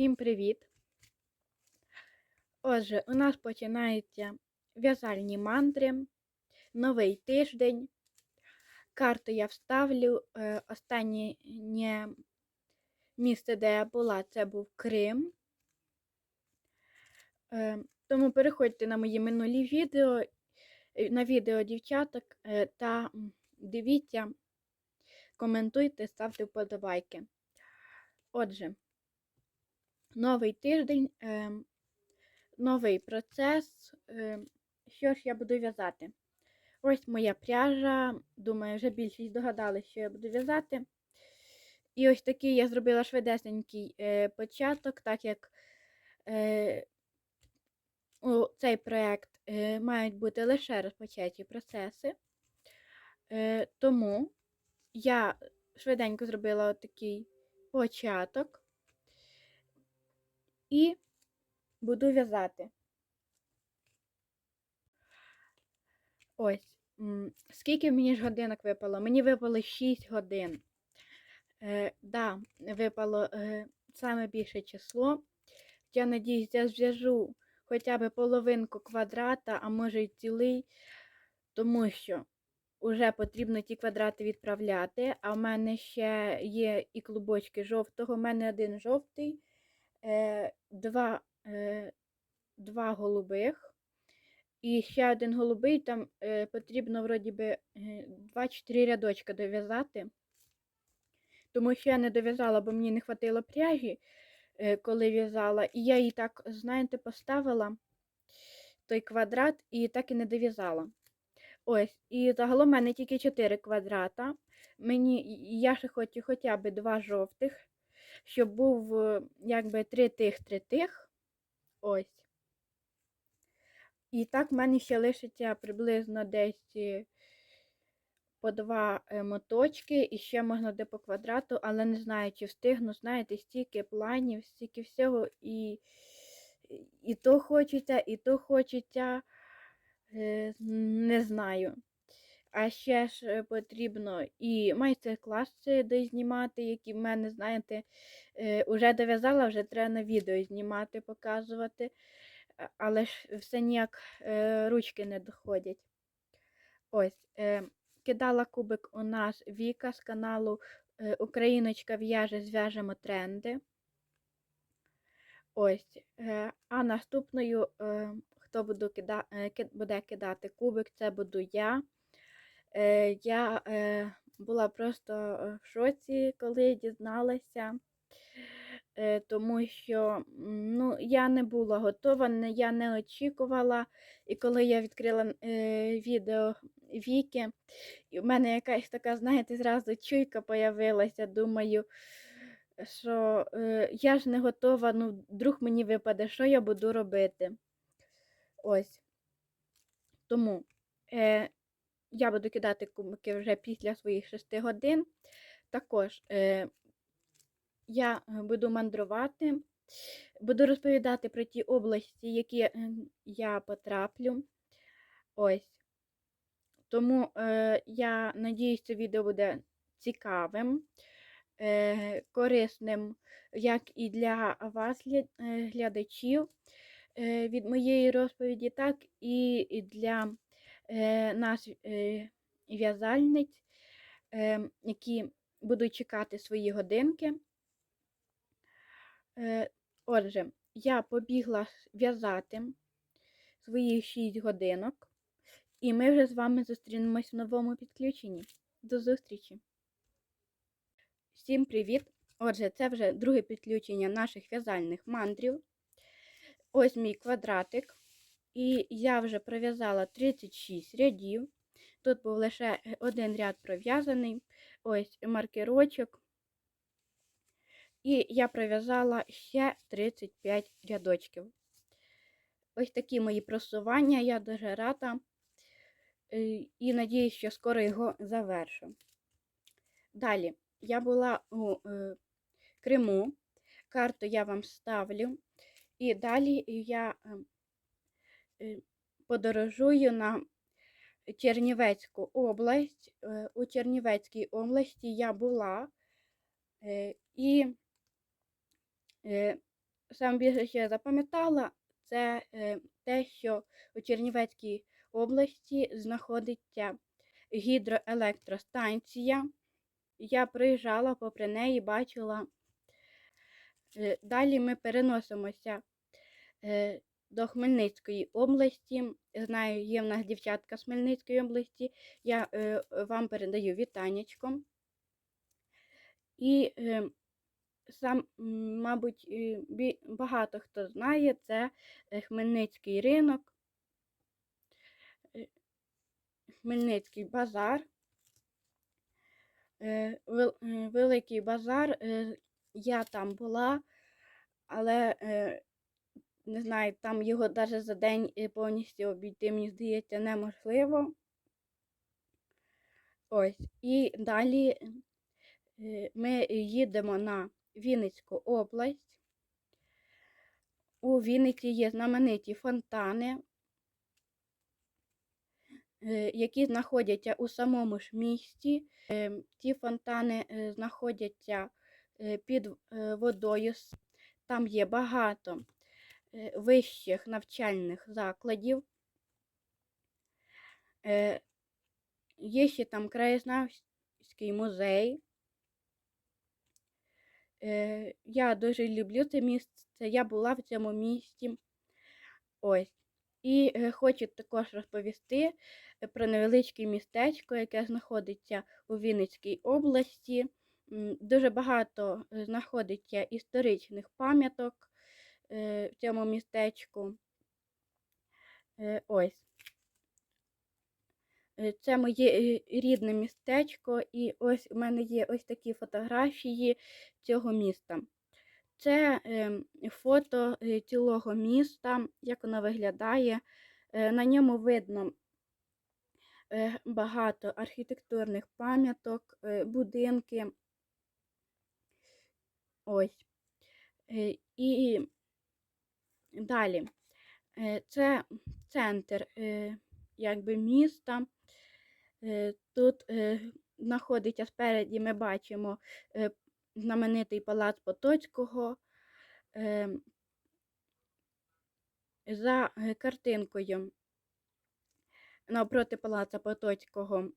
Всім привіт! Отже, у нас починаються в'язальні мандри, новий тиждень. Карту я вставлю. Е, Останнє місце, де я була, це був Крим. Е, Тому переходьте на мої минулі відео, е, на відео дівчаток та дивіться, коментуйте, ставте вподобайки. Отже, новий тиждень, е, новий процес. Е, що ж я буду в'язати? Ось моя пряжа. Думаю, вже більшість догадали, що я буду в'язати. І ось такий я зробила швидесенький е, початок, так як е, у цей проєкт е, мають бути лише розпочаті процеси. Е, тому я швиденько зробила такий початок і буду в'язати. Ось. Скільки мені ж годинок випало? Мені випало 6 годин. Е, да, випало е, саме більше число. Я надіюсь, я зв'яжу хоча б половинку квадрата, а може й цілий, тому що вже потрібно ті квадрати відправляти. А в мене ще є і клубочки жовтого. У мене один жовтий, два, е, два голубих. І ще один голубий, там е, потрібно вроді би 2-4 рядочка дов'язати. Тому що я не дов'язала, бо мені не хватило пряжі, е, коли в'язала. І я її так, знаєте, поставила той квадрат і так і не дов'язала. Ось, і загалом в мене тільки 4 квадрата. Мені, Я ще хочу хоча б два жовтих, щоб був е, якби три тих, три тих. Ось. І так в мене ще лишиться приблизно десь е, по два е, моточки, і ще можна де по квадрату, але не знаю, чи встигну. Знаєте, стільки планів, стільки всього, і і то хочеться, і то хочеться, не знаю. А ще ж потрібно і майстер-класи дознімати, які в мене, знаєте, вже дов'язала, вже треба на відео знімати, показувати але ж все ніяк е, ручки не доходять. Ось, е, кидала кубик у нас Віка з каналу е, Україночка в'яже, зв'яжемо тренди. Ось, е, а наступною, е, хто е, буде кидати кубик, це буду я. Е, Я е, була просто в шоці, коли дізналася. Е, тому що ну, я не була готова, я не очікувала. І коли я відкрила е, відео Віки, і в мене якась така, знаєте, зразу чуйка появилася. Думаю, що е, я ж не готова, ну, вдруг мені випаде, що я буду робити. Ось. Тому е, я буду кидати кубики вже після своїх шести годин. Також е, я е, буду мандрувати, буду розповідати про ті області, які е, я потраплю. Ось. Тому е, я надіюсь, це відео буде цікавим, е, корисним як і для вас, е, глядачів е, від моєї розповіді, так і для е, нас е, в'язальниць, е, які будуть чекати свої годинки. Е, отже, я побігла в'язати свої 6 годинок, і ми вже з вами зустрінемось в новому підключенні. До зустрічі! Всім привіт! Отже, це вже друге підключення наших в'язальних мандрів. Ось мій квадратик. І я вже пров'язала 36 рядів. Тут був лише один ряд пров'язаний, ось маркерочок. І я пров'язала ще 35 рядочків. Ось такі мої просування, я дуже рада е, і надіюсь, що скоро його завершу. Далі, я була у е, Криму, карту я вам ставлю. І далі я е, подорожую на Чернівецьку область. У Чернівецькій області я була і Е, саме більше, що я запам'ятала, це е, те, що у Чернівецькій області знаходиться гідроелектростанція. Я проїжджала попри неї, бачила. Е, Далі ми переносимося е, до Хмельницької області. Знаю, є в нас дівчатка з Хмельницької області. Я е, вам передаю вітанечко. І е, сам, мабуть, багато хто знає, це е, Хмельницький ринок, е, Хмельницький базар. Е, вел- Великий базар. Я там була, але не знаю, там його навіть за день е, повністю обійти, мені здається, неможливо. Ось. І далі е, ми їдемо на Вінницьку область. У Вінниці є знамениті фонтани, е, які знаходяться у самому ж місті. Ті фонтани знаходяться під водою. Там є багато вищих навчальних закладів. Е, Є ще там краєзнавський музей. Е, Я дуже люблю це місце. Я була в цьому місті. Ось. І е, хочу також розповісти е, про невеличке містечко, яке знаходиться у Вінницькій області. Дуже багато е, знаходиться історичних пам'яток е, в цьому містечку. Е, Ось. Е, Це моє е, рідне містечко, і ось у мене є ось такі фотографії цього міста. Це е, фото е, цілого міста, як воно виглядає. Е, На ньому видно е, багато архітектурних пам'яток, е, будинки. Ось. Е, І далі. Е, Це центр е, якби міста. Е, Тут знаходиться спереді, ми бачимо знаменитий палац Потоцького. За картинкою навпроти палаца Потоцького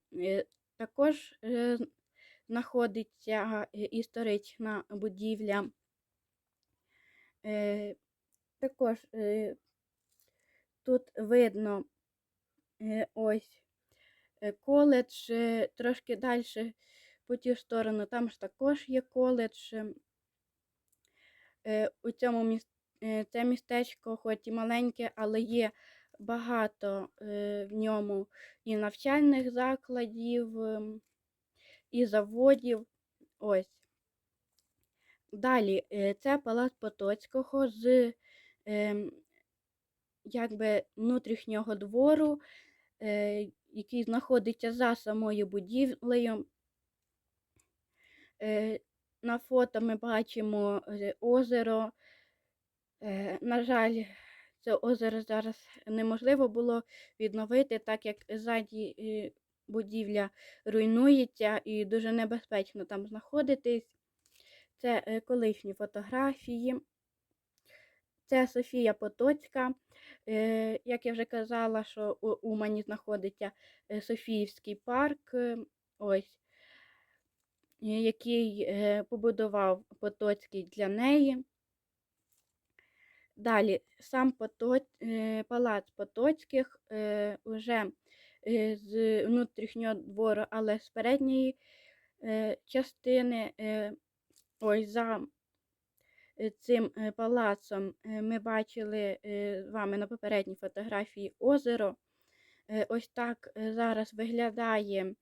також знаходиться історична будівля. Також е, тут видно е, ось е, коледж, трошки далі по ту сторону, там ж також є коледж. У цьому міс... е, це містечко, хоч і маленьке, але є багато в ньому і навчальних закладів, ем, і заводів. Ось. Далі, це палац Потоцького з якби внутрішнього двору, е, який знаходиться за самою будівлею. Е, На фото ми бачимо е, озеро. На жаль, це озеро зараз неможливо було відновити, так як ззаді будівля руйнується і дуже небезпечно там знаходитись. Це колишні фотографії. Це Софія Потоцька. Е, Як я вже казала, що у Умані знаходиться е, Софіївський парк, е, ось, який побудував Потоцький для неї. Далі сам Пото... е, палац Потоцьких е, уже е, з внутрішнього двору, але з передньої частини, ось за цим е, палацом е, ми бачили е, з вами на попередній фотографії озеро. Е, Ось так е, зараз виглядає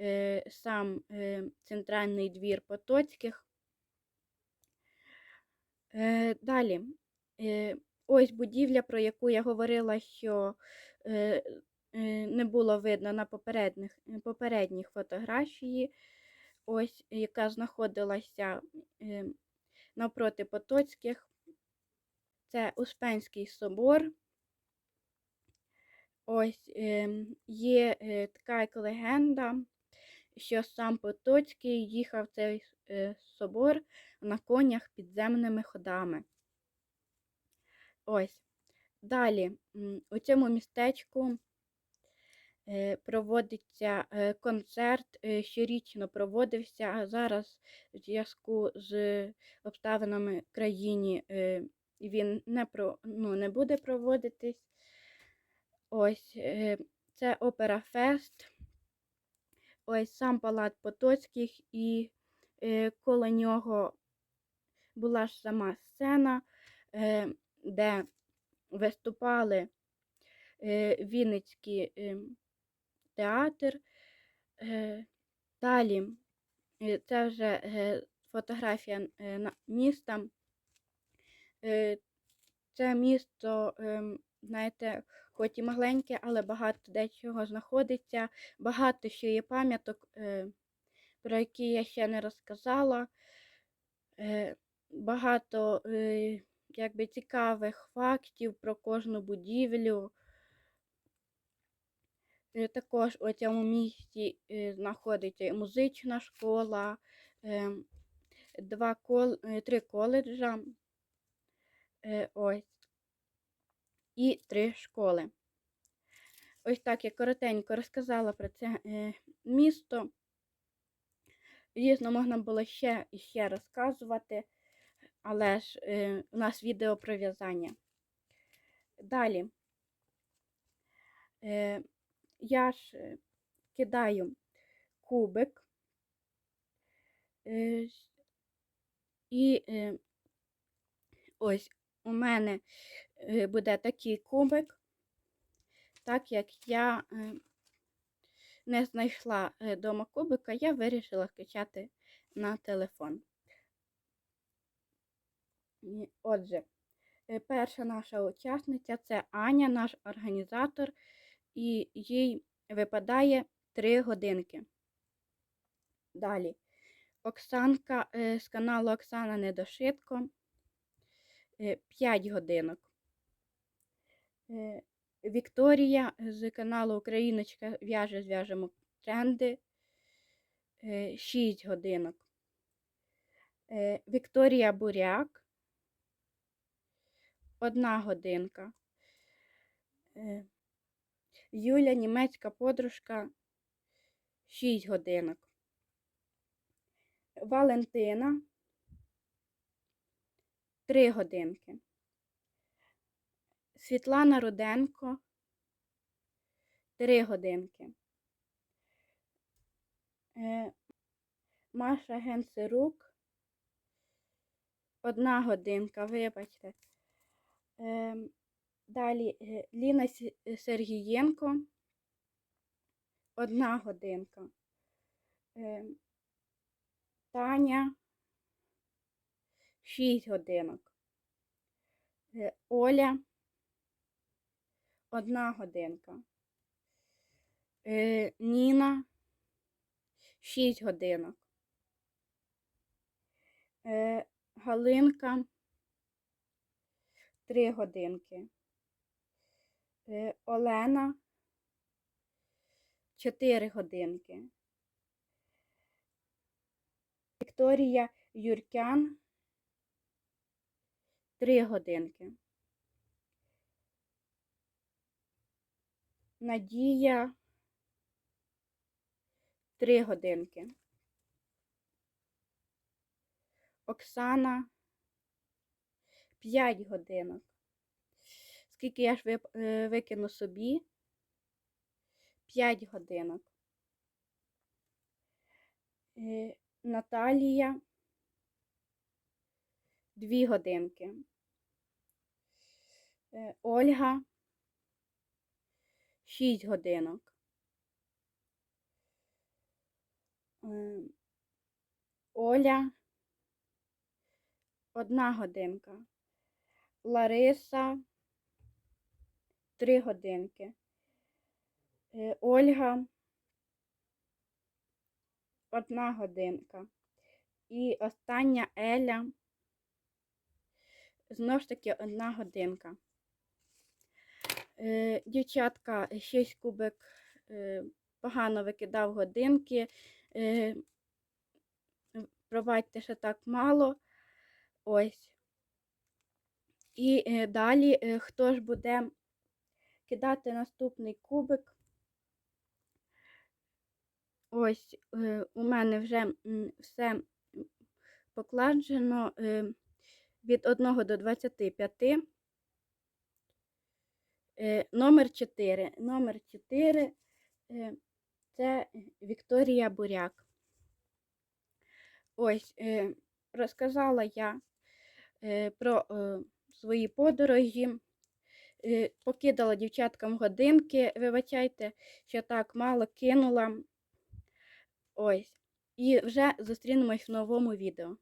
е, сам е, центральний двір Потоцьких. Е, Далі. Е, Ось будівля, про яку я говорила, що е, е, не було видно на попередніх, попередніх фотографії, ось яка знаходилася е, навпроти Потоцьких. Це Успенський собор. Ось е, є е, така легенда, що сам Потоцький їхав в цей е, собор на конях підземними ходами. Ось. Далі, у цьому містечку проводиться е, концерт, е, щорічно проводився, а зараз в зв'язку з обставинами в країні е, він не, про, ну, не буде проводитись. Ось е, це Опера Фест. Ось сам Палац Потоцьких і е, коло нього була ж сама сцена, е, де виступали е, Вінницький е, театр. Е, далі е, це вже е, фотографія міста. Це місто, ем, знаєте, хоч і маленьке, але багато дечого знаходиться, багато ще є пам'яток, про які я ще не розказала. Багато якби, цікавих фактів про кожну будівлю. Е, Також у цьому місті е, знаходиться музична школа, е, два кол... три коледжа. Ось. І три школи. Ось так я коротенько розказала про це місто. Звісно, можна було ще і ще розказувати, але ж у нас відео про в'язання. Далі. Я ж кидаю кубик. Е, і е, ось у мене е, буде такий кубик, так як я не знайшла е, дома кубика, я вирішила скачати на телефон. Отже, перша наша учасниця це Аня, наш організатор, і їй випадає 3 годинки. Далі. Оксанка е, з каналу Оксана Недошитко 5 годинок. Е, Вікторія з каналу Україночка в'яже зв'яжемо тренди 6 годинок. Е, Вікторія Буряк 1 годинка. Юля, німецька подружка 6 годинок. Валентина 3 годинки. Світлана Руденко 3 годинки. Е, Маша Генсерук 1 годинка, вибачте. Е, Далі е, Ліна Сергієнко 1 годинка. Е, Таня 6 годинок. Е, Оля 1 годинка. Е, Ніна 6 годинок. Е, Галинка 3 годинки. Е, Олена 4 годинки. Вікторія Юркян 3 годинки. Надія 3 годинки. Оксана 5 годинок. Скільки я ж е, викину собі? 5 годинок. Е, Наталія 2 годинки. Е, Ольга 6 годинок. Оля 1 годинка. Лариса 3 годинки. Е, Ольга 1 годинка. І остання Еля. Знову ж таки, одна годинка. Е, дівчатка, 6 кубик е, погано викидав годинки. Пробачте, що так мало. Ось. І далі, хто ж буде кидати наступний кубик. Ось е, у мене вже все покладено е, від 1 до 25. Е, Номер 4. Номер 4 е, це Вікторія Буряк. Ось розказала я про свої подорожі. Е, Покидала дівчаткам годинки. Вибачайте, що так мало кинула. Ось. І вже зустрінемось в новому відео.